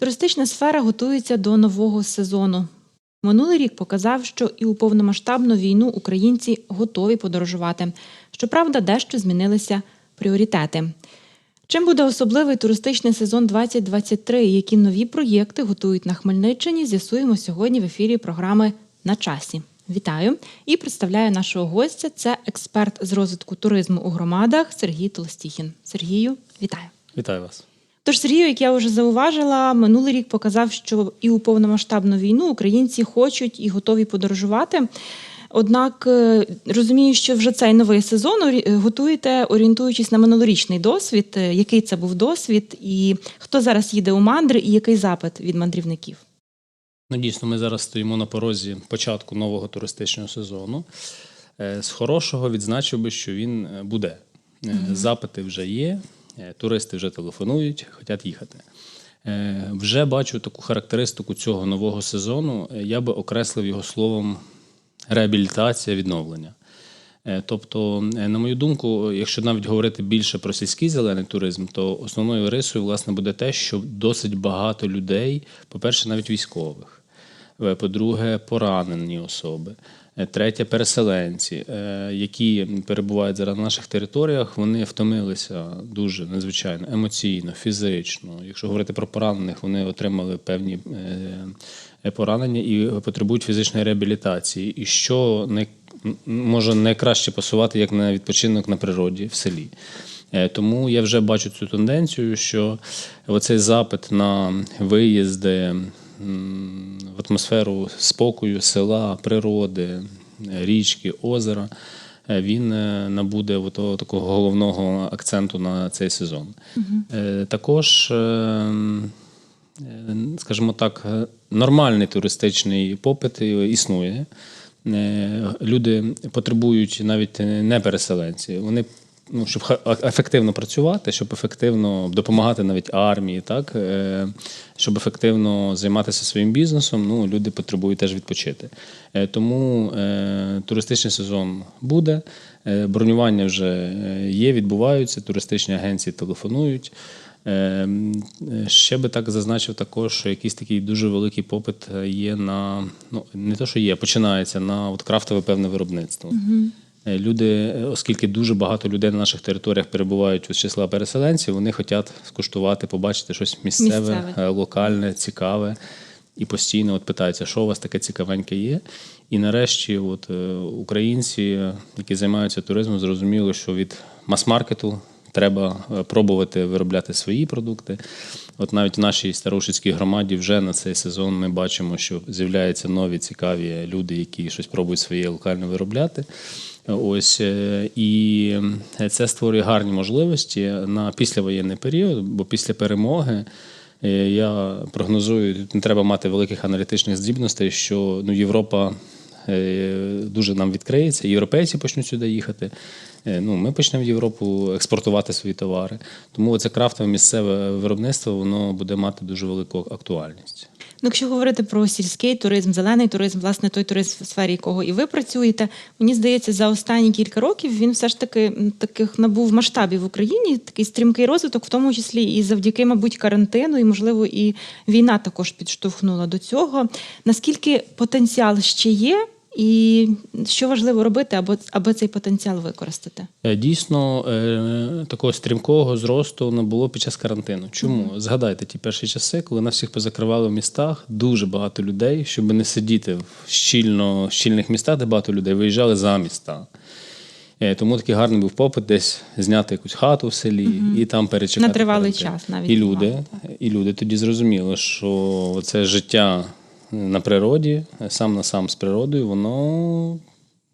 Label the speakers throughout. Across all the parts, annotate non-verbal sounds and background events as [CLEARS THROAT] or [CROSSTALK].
Speaker 1: Туристична сфера готується до нового сезону. Минулий рік показав, що і у повномасштабну війну українці готові подорожувати. Щоправда, дещо змінилися пріоритети. Чим буде особливий туристичний сезон 2023 і які нові проєкти готують на Хмельниччині, з'ясуємо сьогодні в ефірі програми На часі. Вітаю і представляю нашого гостя. Це експерт з розвитку туризму у громадах Сергій Толстіхін. Сергію, вітаю.
Speaker 2: Вітаю вас.
Speaker 1: Тож Сергію, як я вже зауважила, минулий рік показав, що і у повномасштабну війну українці хочуть і готові подорожувати. Однак е, розумію, що вже цей новий сезон орі- готуєте, орієнтуючись на минулорічний досвід. Е, Який це був досвід, і хто зараз їде у мандри, і який запит від мандрівників?
Speaker 2: Ну, дійсно, ми зараз стоїмо на порозі початку нового туристичного сезону. Е, З хорошого відзначив би, що він е, буде. Е, Запити вже є, е, туристи вже телефонують, хочуть їхати. Е, Вже бачу таку характеристику цього нового сезону. е, Я би окреслив його словом реабілітація, відновлення. Е, Тобто, е, на мою думку, якщо навіть говорити більше про сільський зелений туризм, то основною рисою власне буде те, що досить багато людей, по-перше, навіть військових, е, по-друге, поранені особи. Е, Третє переселенці, е, які перебувають зараз на наших територіях, вони втомилися дуже надзвичайно емоційно, фізично. Якщо говорити про поранених, вони отримали певні е, поранення і потребують фізичної реабілітації. І що м, може найкраще пасувати як на відпочинок на природі в селі. Тому я вже бачу цю тенденцію, що оцей запит на виїзди в атмосферу спокою, села, природи, річки, озера. е, Він е, набуде отого такого головного акценту на цей сезон. Е, Також, скажімо так, нормальний туристичний попит існує. Люди потребують навіть не переселенці. Вони ну, щоб ефективно працювати, щоб ефективно допомагати навіть армії, так е, щоб ефективно займатися своїм бізнесом, ну люди потребують теж відпочити. Е, Тому е, туристичний сезон буде. Бронювання вже є, відбуваються. Туристичні агенції телефонують. Ще би так зазначив також, що якийсь такий дуже великий попит є на ну не то, що є, починається на от крафтове певне виробництво. Е, Люди, е, оскільки дуже багато людей на наших територіях перебувають з числа переселенців, вони хочуть скуштувати, побачити щось місцеве,
Speaker 1: Місцеве.
Speaker 2: е, локальне, цікаве. І постійно от питаються, що у вас таке цікавеньке є. І нарешті, от е, українці, е, які займаються туризмом, зрозуміли, що від мас-маркету треба е, пробувати виробляти свої продукти. От навіть в нашій старушицькій громаді вже на цей сезон ми бачимо, що з'являються нові цікаві люди, які щось пробують своє локально виробляти. Ось е, і це створює гарні можливості на післявоєнний період, бо після перемоги. е, Я прогнозую, не треба мати великих аналітичних здібностей, що ну, Європа е, дуже нам відкриється, європейці почнуть сюди їхати. Ну, ми почнемо в Європу експортувати свої товари. Тому це крафтове місцеве виробництво воно буде мати дуже велику актуальність.
Speaker 1: Ну, якщо говорити про сільський туризм, зелений туризм, власне, той туризм, в сфері якого і ви працюєте, мені здається, за останні кілька років він все ж таки таких набув масштабів в Україні, такий стрімкий розвиток, в тому числі і завдяки, мабуть, карантину, і можливо, і війна також підштовхнула до цього. Наскільки потенціал ще є, і що важливо робити, аби, аби цей потенціал використати?
Speaker 2: Е, Дійсно, е, такого стрімкого зросту не було під час карантину. Чому? Згадайте ті перші часи, коли нас всіх позакривали в містах, дуже багато людей, щоб не сидіти в щільно, щільних містах, де багато людей, виїжджали за міста. Е, Тому такий гарний був попит десь зняти якусь хату в селі і там перечекати.
Speaker 1: На тривалий час навіть
Speaker 2: І люди, і люди тоді зрозуміли, що це життя на природі, сам на сам з природою, воно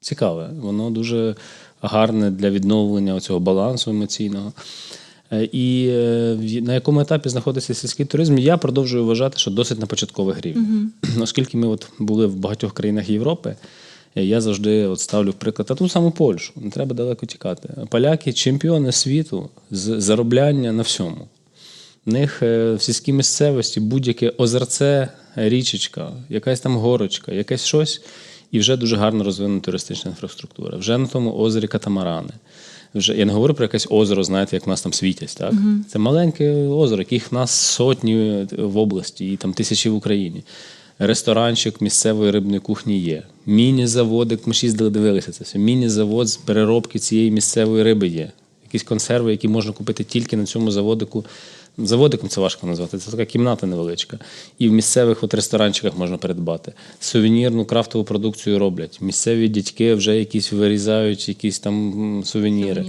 Speaker 2: цікаве, воно дуже гарне для відновлення цього балансу емоційного. Е, І е, на якому етапі знаходиться сільський туризм, я продовжую вважати, що досить на початкових рівнях. [CLEARS THROAT] Оскільки ми от були в багатьох країнах Європи, е, я завжди от ставлю в приклад, а ту саму Польщу, не треба далеко тікати. Поляки чемпіони світу з заробляння на всьому. В них е, в сільській місцевості будь-яке озерце, річечка, якась там горочка, якесь щось, і вже дуже гарно розвинена туристична інфраструктура. Вже на тому озері катамарани. вже я не говорю про якесь озеро, знаєте, як в нас там світять. Так? Це маленьке озеро, яких в нас сотні в області і там тисячі в Україні. Ресторанчик місцевої рибної кухні є. Міні-заводик, ми ж їздили, дивилися це все. Міні-завод з переробки цієї місцевої риби є. Якісь консерви, які можна купити тільки на цьому заводику. Заводиком це важко назвати, це така кімната невеличка. І в місцевих от ресторанчиках можна придбати. Сувенірну крафтову продукцію роблять. Місцеві дядьки вже якісь вирізають, якісь там сувеніри.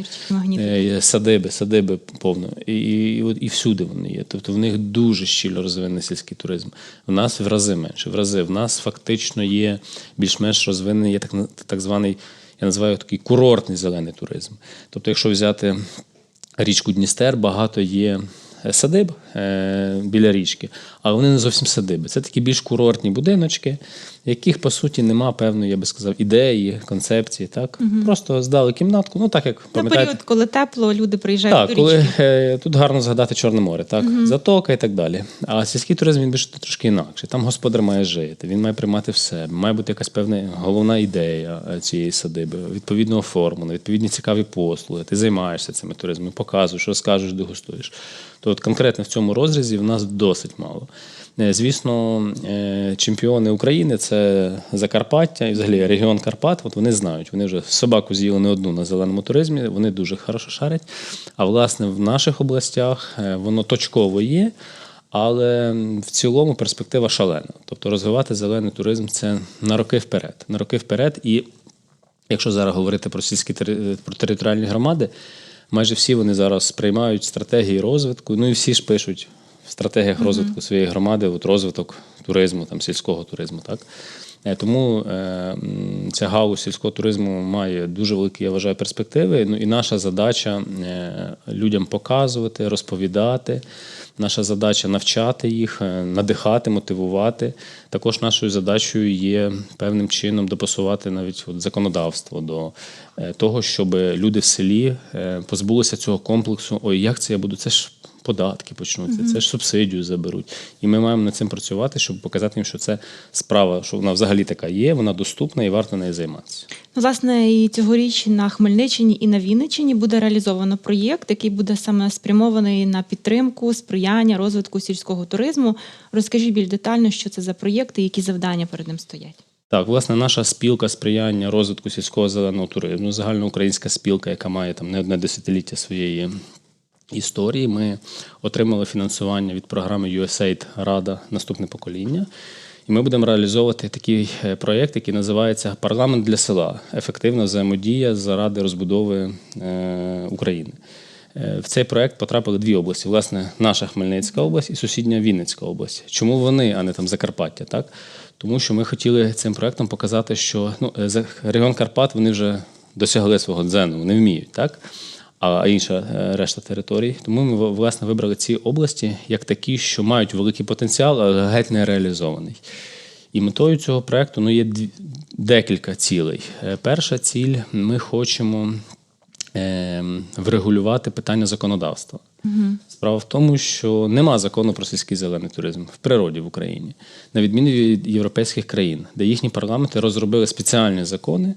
Speaker 2: Е, Садиби, садиби повно. І, і, і, і всюди вони є. Тобто в них дуже щільно розвинений сільський туризм. У нас в рази менше. В рази. В нас фактично є більш-менш розвинений, є так, так званий, я називаю такий курортний зелений туризм. Тобто, якщо взяти річку Дністер, багато є садиб е, біля річки, але вони не зовсім садиби. Це такі більш курортні будиночки, яких по суті нема певної, я би сказав, ідеї, концепції. Так просто здали кімнатку. Ну так як
Speaker 1: На
Speaker 2: пам'ятаєте,
Speaker 1: період, коли тепло, люди приїжджають
Speaker 2: так,
Speaker 1: до
Speaker 2: коли е, тут гарно згадати Чорне море, так, затока і так далі. А сільський туризм він більш трошки інакше. Там господар має жити, він має приймати в себе, має бути якась певна головна ідея е, цієї садиби, відповідно оформлена, відповідні цікаві послуги. Ти займаєшся цими туризмами, показуєш, розкажеш, дегустуєш. То от конкретно в цьому розрізі в нас досить мало. Е, Звісно, е, чемпіони України це Закарпаття і взагалі регіон Карпат. От вони знають, вони вже собаку з'їли не одну на зеленому туризмі, вони дуже хорошо шарять. А власне в наших областях е, воно точково є. Але в цілому перспектива шалена. Тобто розвивати зелений туризм це на роки вперед. На роки вперед. І якщо зараз говорити про сільські про територіальні громади, майже всі вони зараз сприймають стратегії розвитку. Ну і всі ж пишуть в стратегіях розвитку своєї громади, от розвиток туризму, там сільського туризму. Так? Е, Тому е, ця галузь сільського туризму має дуже великі, я вважаю, перспективи. Ну і наша задача е, людям показувати, розповідати. Наша задача навчати їх, надихати, мотивувати. Також нашою задачею є певним чином допасувати навіть от законодавство до того, щоб люди в селі позбулися цього комплексу. Ой, як це я буду? Це ж податки почнуться, це ж субсидію заберуть. І ми маємо над цим працювати, щоб показати їм, що це справа, що вона взагалі така є, вона доступна і варто нею займатися.
Speaker 1: Ну, Власне, і цьогоріч на Хмельниччині і на Вінниччині буде реалізовано проєкт, який буде саме спрямований на підтримку, сприяння розвитку сільського туризму. Розкажіть більш детально, що це за проєкт і які завдання перед ним стоять.
Speaker 2: Так, власне, наша спілка сприяння розвитку сільського зеленого туризму, загальноукраїнська спілка, яка має там не одне десятиліття своєї історії. Ми отримали фінансування від програми USAID Рада Наступне покоління. І ми будемо реалізовувати такий е, проєкт, який називається Парламент для села. Ефективна взаємодія заради розбудови е, України. Е, В цей проект потрапили дві області: власне, наша Хмельницька область і сусідня Вінницька область. Чому вони, а не там Закарпаття? Так? Тому що ми хотіли цим проектом показати, що ну, регіон Карпат вони вже досягли свого дзену, вони вміють, так? А інша е, решта територій. Тому ми власне вибрали ці області як такі, що мають великий потенціал, але геть не реалізований. І метою цього проекту ну, є декілька цілей. Е, Перша ціль ми хочемо е, врегулювати питання законодавства. Справа в тому, що нема закону про сільський зелений туризм в природі в Україні, на відміну від європейських країн, де їхні парламенти розробили спеціальні закони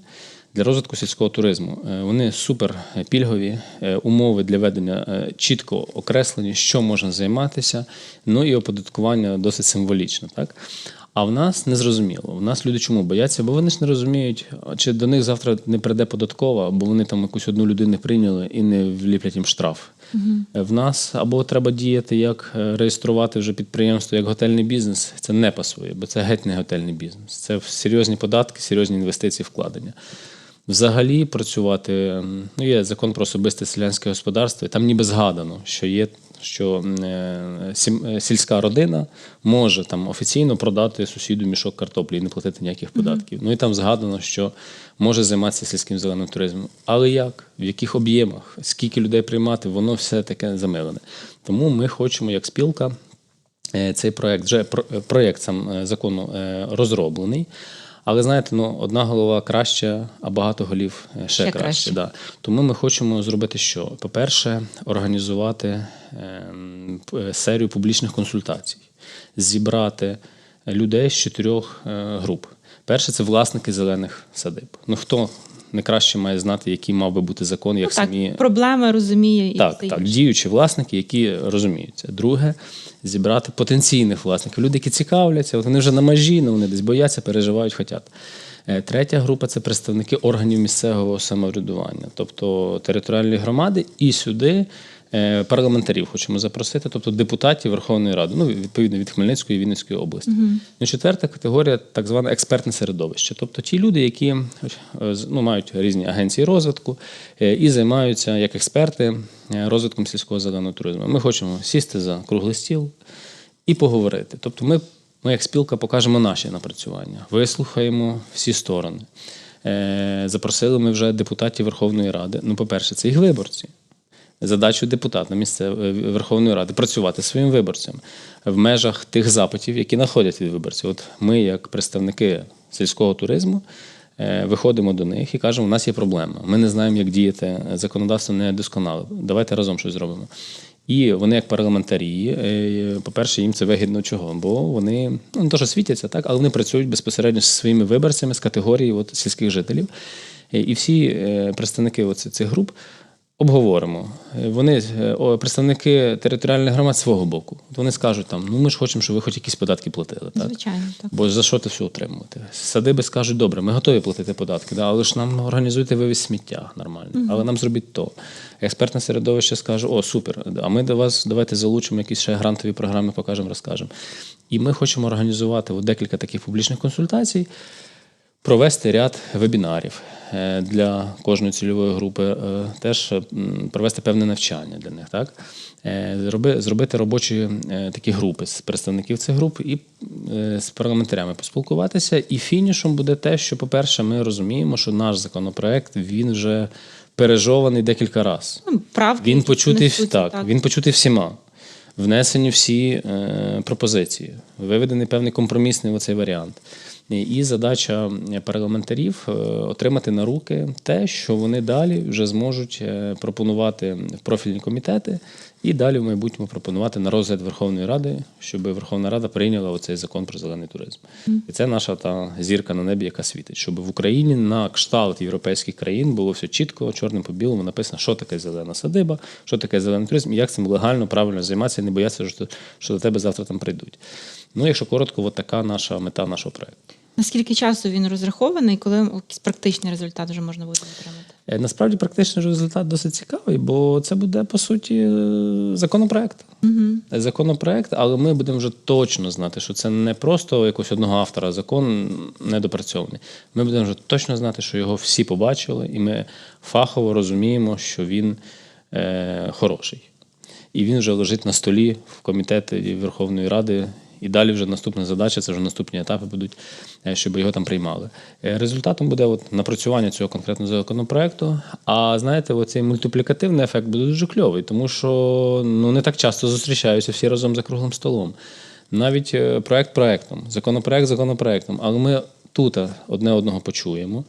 Speaker 2: для розвитку сільського туризму. Е, Вони супер пільгові, е, умови для ведення е, чітко окреслені, що можна займатися, ну і оподаткування досить символічно. Так? А в нас не зрозуміло. В нас люди чому бояться? Бо вони ж не розуміють, чи до них завтра не прийде податкова, бо вони там якусь одну людину прийняли і не вліплять їм штраф. Е, В нас або треба діяти, як реєструвати вже підприємство як готельний бізнес. Це не пасує, бо це геть не готельний бізнес. Це серйозні податки, серйозні інвестиції, вкладення. Взагалі працювати, ну є закон про особисте селянське господарство, і там ніби згадано, що є, що е, е, сільська родина може там офіційно продати сусіду мішок картоплі і не платити ніяких податків. Ну і там згадано, що може займатися сільським зеленим туризмом. Але як, в яких об'ємах, скільки людей приймати, воно все таке замилене. Тому ми хочемо, як спілка, Е, Цей проект вже про- проект сам закону розроблений. Але знаєте, ну одна голова краще, а багато голів е, ще,
Speaker 1: Ще
Speaker 2: краще.
Speaker 1: краще.
Speaker 2: Да. Тому ми хочемо зробити що? По-перше, організувати ем, е, серію публічних консультацій, зібрати людей з чотирьох е, груп. Перше це власники зелених садиб. Ну хто не краще має знати, який мав би бути закон, як
Speaker 1: Ну, так,
Speaker 2: самі
Speaker 1: проблеми розуміє і
Speaker 2: так,
Speaker 1: все
Speaker 2: так, діючі власники, які розуміються. Друге, зібрати потенційних власників, люди, які цікавляться, от вони вже на межі, але вони десь бояться, переживають, хотять. Е, Третя група це представники органів місцевого самоврядування, тобто територіальні громади, і сюди парламентарів хочемо запросити, тобто депутатів Верховної Ради, ну відповідно від Хмельницької і Вінницької області. Ну, четверта категорія так зване експертне середовище, тобто ті люди, які е, ну, мають різні агенції розвитку е, і займаються як експерти е, розвитком сільського зеленого туризму. Ми хочемо сісти за круглий стіл і поговорити. Тобто, ми, ми як спілка покажемо наші напрацювання, вислухаємо всі сторони. Е, Запросили ми вже депутатів Верховної Ради. Ну, по-перше, це їх виборці. Задачу депутата місцевої Верховної Ради працювати своїм виборцям в межах тих запитів, які надходять від виборців. От ми, як представники сільського туризму, е, виходимо до них і кажемо, у нас є проблема. Ми не знаємо, як діяти, законодавство не досконале. Давайте разом щось зробимо. І вони, як парламентарі, е, по-перше, їм це вигідно чого? Бо вони ну, не то, що світяться, так, але вони працюють безпосередньо зі своїми виборцями з категорії от, сільських жителів. Е, І всі е, представники оці- цих груп обговоримо. Е, Вони е, представники територіальних громад свого боку. Вони скажуть там: ну ми ж хочемо, щоб ви хоч якісь податки платили. Так?
Speaker 1: Звичайно, так.
Speaker 2: Бо за що це все отримувати? Садиби скажуть, добре, ми готові платити податки, да, але ж нам організуйте вивіз сміття нормально, але нам зробіть то. Експертне середовище скаже, о, супер, а ми до вас давайте залучимо якісь ще грантові програми, покажемо, розкажемо. І ми хочемо організувати от декілька таких публічних консультацій, провести ряд вебінарів для кожної цільової групи, е, теж провести певне навчання для них. Так? Е, Зробити робочі е, такі групи з представників цих груп і е, з парламентарями поспілкуватися. І фінішом буде те, що, по-перше, ми розуміємо, що наш законопроект він вже пережований декілька разів.
Speaker 1: Ну, правки,
Speaker 2: Він почутий
Speaker 1: несуться,
Speaker 2: так, він почутий всіма. Внесені всі е, пропозиції, виведений певний компромісний оцей варіант. І- задача парламентарів е, отримати на руки те, що вони далі вже зможуть е, пропонувати в профільні комітети, і далі в майбутньому пропонувати на розгляд Верховної Ради, щоб Верховна Рада прийняла оцей закон про зелений туризм. І це наша та зірка на небі, яка світить, щоб в Україні на кшталт європейських країн було все чітко, чорним по білому написано, що таке зелена садиба, що таке зелений туризм, і як цим легально, правильно займатися, і не боятися, що, що до тебе завтра там прийдуть. Ну, якщо коротко, от така наша мета нашого проекту.
Speaker 1: Наскільки часу він розрахований, коли якийсь практичний результат вже можна буде отримати?
Speaker 2: Е, Насправді практичний результат досить цікавий, бо це буде по суті е, законопроект.
Speaker 1: Угу.
Speaker 2: Законопроект, але ми будемо вже точно знати, що це не просто якогось одного автора закон недопрацьований. Ми будемо вже точно знати, що його всі побачили, і ми фахово розуміємо, що він е, хороший. І він вже лежить на столі в комітеті Верховної Ради. І далі вже наступна задача, це вже наступні етапи будуть, е, щоб його там приймали. Е, Результатом буде от напрацювання цього конкретного законопроекту. А знаєте, оцей мультиплікативний ефект буде дуже кльовий, тому що ну не так часто зустрічаються всі разом за круглим столом. Навіть е, проект проектом, законопроект законопроектом. Але ми тут одне одного почуємо,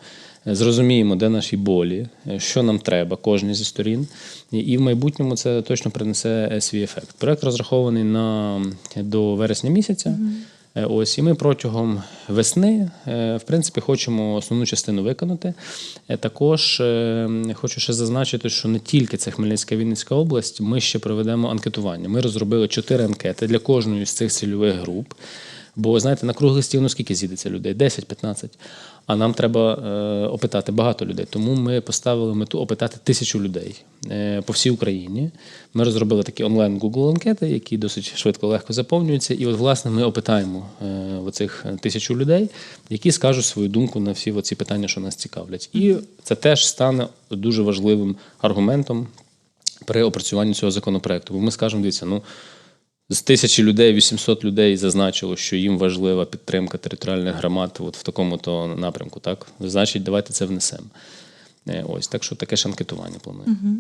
Speaker 2: зрозуміємо, де наші болі, е, що нам треба, кожній зі сторін. І- в майбутньому це точно принесе е, свій ефект. Проект розрахований на до вересня місяця. Е, Ось і ми протягом весни, в принципі, хочемо основну частину виконати. Також хочу ще зазначити, що не тільки це Хмельницька Вінницька область, ми ще проведемо анкетування. Ми розробили чотири анкети для кожної з цих цільових груп. Бо знаєте, на круглий стіл ну скільки з'їдеться людей? 10-15. А нам треба е, опитати багато людей. Тому ми поставили мету опитати тисячу людей е, по всій Україні. Ми розробили такі онлайн Google анкети, які досить швидко легко заповнюються. І от, власне, ми опитаємо е, оцих тисячу людей, які скажуть свою думку на всі оці питання, що нас цікавлять. І це теж стане дуже важливим аргументом при опрацюванні цього законопроекту. Бо ми скажемо, дивіться, ну. З тисячі людей 800 людей зазначило, що їм важлива підтримка територіальних громад от в такому то напрямку. Так, значить, давайте це внесемо. Е, Ось так, що таке ж анкетування Угу.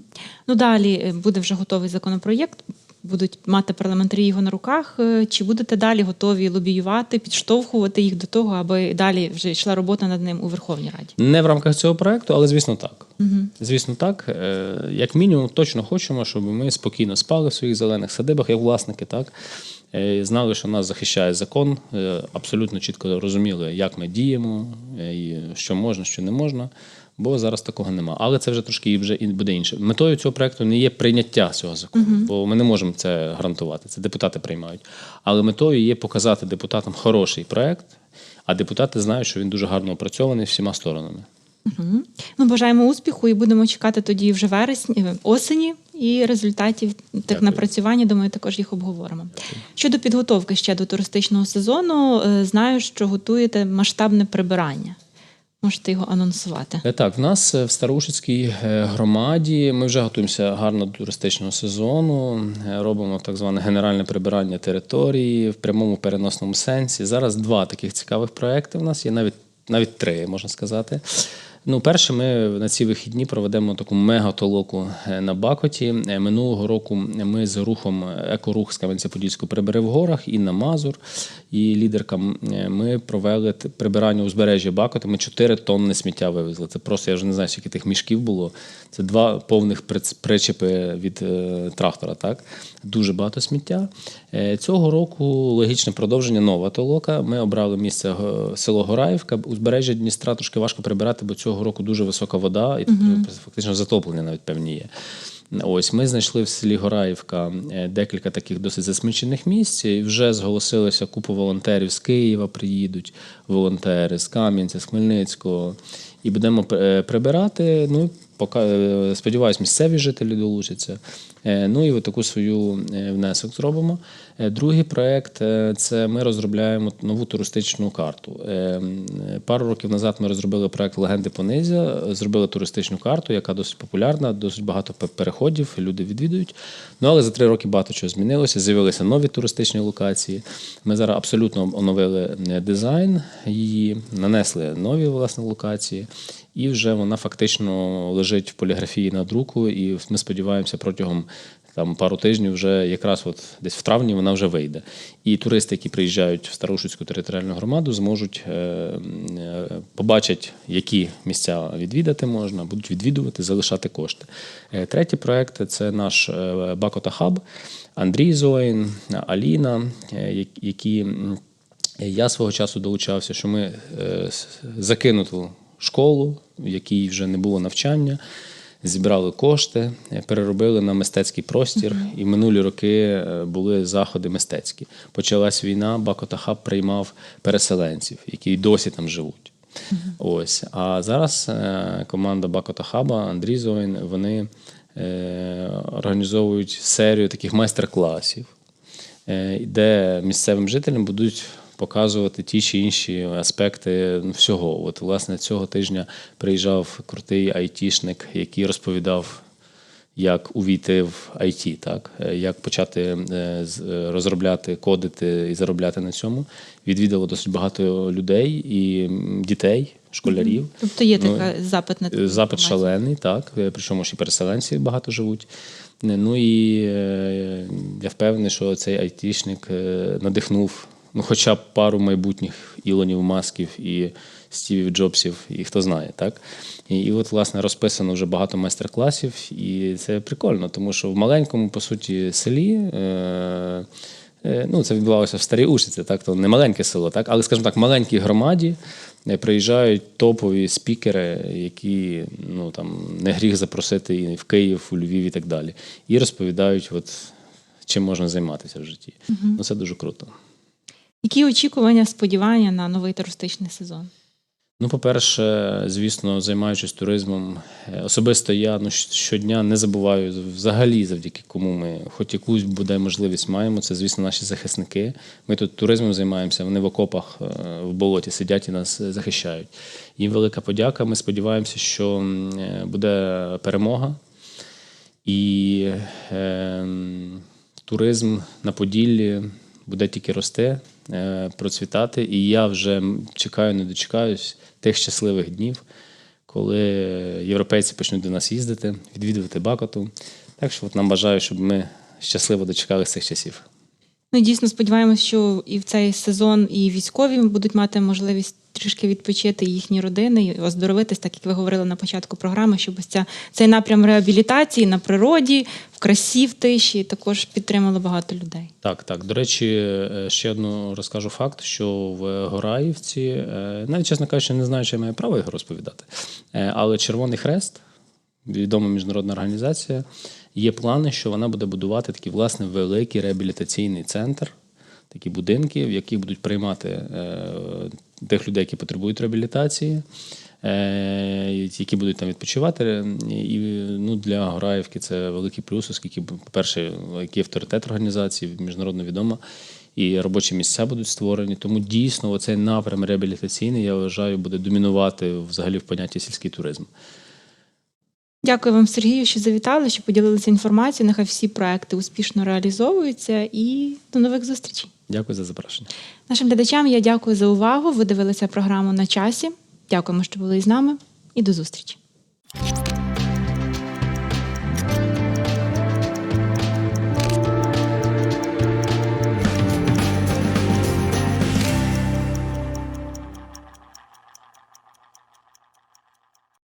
Speaker 1: Ну далі е, буде вже готовий законопроєкт. Будуть мати парламентарі його на руках. Е, Чи будете далі готові лобіювати, підштовхувати їх до того, аби далі вже йшла робота над ним у Верховній Раді?
Speaker 2: Не в рамках цього проекту, але звісно так. Звісно, так. Е, Як мінімум, точно хочемо, щоб ми спокійно спали в своїх зелених садибах, як власники, так. Е, Знали, що нас захищає закон, абсолютно чітко розуміли, як ми діємо, що можна, що не можна. Бо зараз такого нема. Але це вже трошки вже буде інше. Метою цього проекту не є прийняття цього закону, бо ми не можемо це гарантувати. Це депутати приймають. Але метою є показати депутатам хороший проект, а депутати знають, що він дуже гарно опрацьований всіма сторонами.
Speaker 1: Мгм. Ну, бажаємо успіху і будемо чекати тоді вже вересні, е, осені і результатів тих
Speaker 2: Дякую.
Speaker 1: напрацювань. Думаю, також їх обговоримо. Щодо підготовки ще до туристичного сезону, е, знаю, що готуєте масштабне прибирання. Можете його анонсувати.
Speaker 2: Е, Так, в нас е, в Староушицькій е, громаді ми вже готуємося гарно до туристичного сезону. Робимо так зване генеральне прибирання території в прямому переносному сенсі. Зараз два таких цікавих проекти. У нас є навіть навіть три, можна сказати. Ну, перше, ми на ці вихідні проведемо таку мега-толоку е, на Бакоті. Е, Минулого року ми з рухом е, екорух з Кам'янця-Подільського прибери в горах і на Мазур. І лідеркам ми провели прибирання узбережжя Бакота. Ми 4 тонни сміття вивезли. Це просто я вже не знаю, скільки тих мішків було. Це два повних причепи від трактора. Так дуже багато сміття. Цього року логічне продовження нова толока. Ми обрали місце село Гораївка. Узбережжя Дністра трошки важко прибирати, бо цього року дуже висока вода і фактично затоплення навіть певні є. Ось ми знайшли в селі Гораївка е, декілька таких досить засмічених місць. І вже зголосилося купу волонтерів з Києва. Приїдуть волонтери з Кам'янця, з Хмельницького. І будемо е, прибирати. Ну сподіваюсь, місцеві жителі долучаться. Е, Ну і таку свою е, внесок зробимо. Е, Другий проект е, це ми розробляємо нову туристичну карту. Е, Пару років назад ми розробили проект Легенди Понизя, зробили туристичну карту, яка досить популярна, досить багато переходів, люди відвідують. Ну але за три роки багато чого змінилося. З'явилися нові туристичні локації. Ми зараз абсолютно оновили е, дизайн її, нанесли нові власне локації. І вже вона фактично лежить в поліграфії на друку, і ми сподіваємося протягом там пару тижнів, вже якраз от десь в травні вона вже вийде. І туристи, які приїжджають в Старошицьку територіальну громаду, зможуть е, е, побачать, які місця відвідати можна, будуть відвідувати, залишати кошти. Е, Третій проект це наш Бакота Хаб, Андрій Зоїн, Аліна, які. я свого часу долучався, що ми закинуту школу, в якій вже не було навчання, зібрали кошти, переробили на мистецький простір. І минулі роки е, були заходи мистецькі. Почалась війна, Бакота Хаб приймав переселенців, які досі там живуть. Ось. А зараз е, команда Бакота Хаба, Андрій Зоїн, вони е, організовують серію таких майстер-класів де місцевим жителям будуть показувати ті чи інші аспекти всього. От, власне, цього тижня приїжджав крутий айтішник, який розповідав. Як увійти в IT, так Е, як почати е, е, розробляти, кодити і заробляти на цьому. Відвідало досить багато людей і дітей, школярів.
Speaker 1: Тобто є
Speaker 2: Ну,
Speaker 1: така запит на таку
Speaker 2: Запит
Speaker 1: інформацію.
Speaker 2: шалений, так. Причому ж і переселенці багато живуть. Ну і я впевнений, що цей айтішник надихнув ну, хоча б пару майбутніх Ілонів, Масків і Стівів Джобсів, і хто знає, так? І, і от, власне, розписано вже багато майстер-класів, і це прикольно, тому що в маленькому, по суті, селі. Е, Е, Ну, це відбувалося в Старій Ушиці, так, то не маленьке село, так, але, скажімо так, маленькій громаді е, приїжджають топові спікери, які ну, там, не гріх запросити і в Київ, у Львів і так далі. І розповідають, от, чим можна займатися в житті. Ну, це дуже круто.
Speaker 1: Які очікування, сподівання на новий туристичний сезон?
Speaker 2: Ну, по-перше, звісно, займаючись туризмом, е, особисто я ну, щодня не забуваю взагалі, завдяки кому ми хоч якусь буде можливість маємо. Це, звісно, наші захисники. Ми тут туризмом займаємося, вони в окопах е, в болоті сидять і нас захищають. Їм велика подяка. Ми сподіваємося, що е, буде перемога. І е, туризм на Поділлі буде тільки рости, е, процвітати. І я вже чекаю, не дочекаюсь тих щасливих днів, коли європейці почнуть до нас їздити, відвідувати Бакоту. Так що от нам бажаю, щоб ми щасливо дочекалися цих часів.
Speaker 1: Ну, дійсно сподіваємось, що і в цей сезон і військові будуть мати можливість трішки відпочити їхні родини і оздоровитись, так як ви говорили на початку програми, щоб ось ця, цей напрям реабілітації на природі, в красі, в тиші також підтримало багато людей.
Speaker 2: Так, так. До речі, е, ще одну розкажу факт, що в Гораївці, е, навіть чесно кажучи, не знаю, чи я маю право його розповідати. е, Але Червоний Хрест, відома міжнародна організація, є плани, що вона буде будувати такий власне великий реабілітаційний центр, такі будинки, в яких будуть приймати тих людей, які потребують реабілітації. е, Які будуть там відпочивати, і ну для Гораївки це великий плюс, оскільки, по-перше, який авторитет організації, міжнародно відома, і робочі місця будуть створені. Тому дійсно оцей напрям реабілітаційний, я вважаю, буде домінувати взагалі в понятті сільський туризм.
Speaker 1: Дякую вам, Сергію, що завітали, що поділилися інформацією. Нехай всі проекти успішно реалізовуються і до нових зустрічей.
Speaker 2: Дякую за запрошення.
Speaker 1: Нашим глядачам я дякую за увагу. Ви дивилися програму на часі. Дякуємо, що були із нами, і до зустрічі.